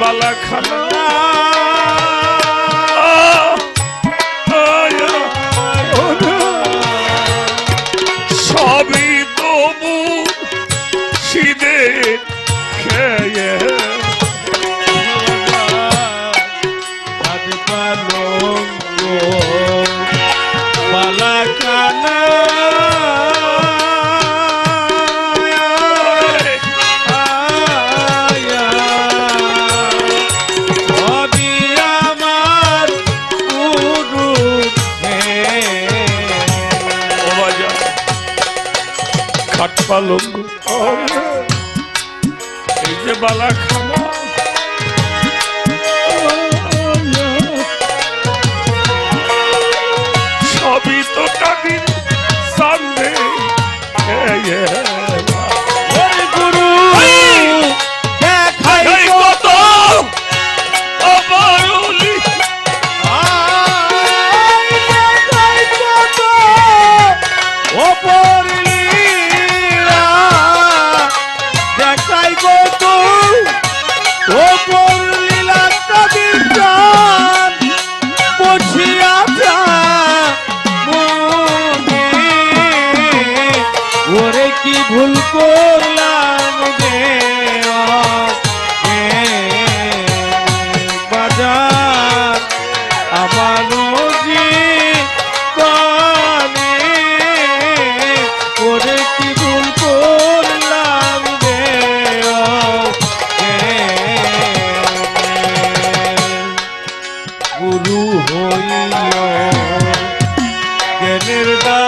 বালাখানা সবই তবু oh. খেয়ে পালো পালঙ্গ। এই যে বালা খানা হইল জ্ঞানের দা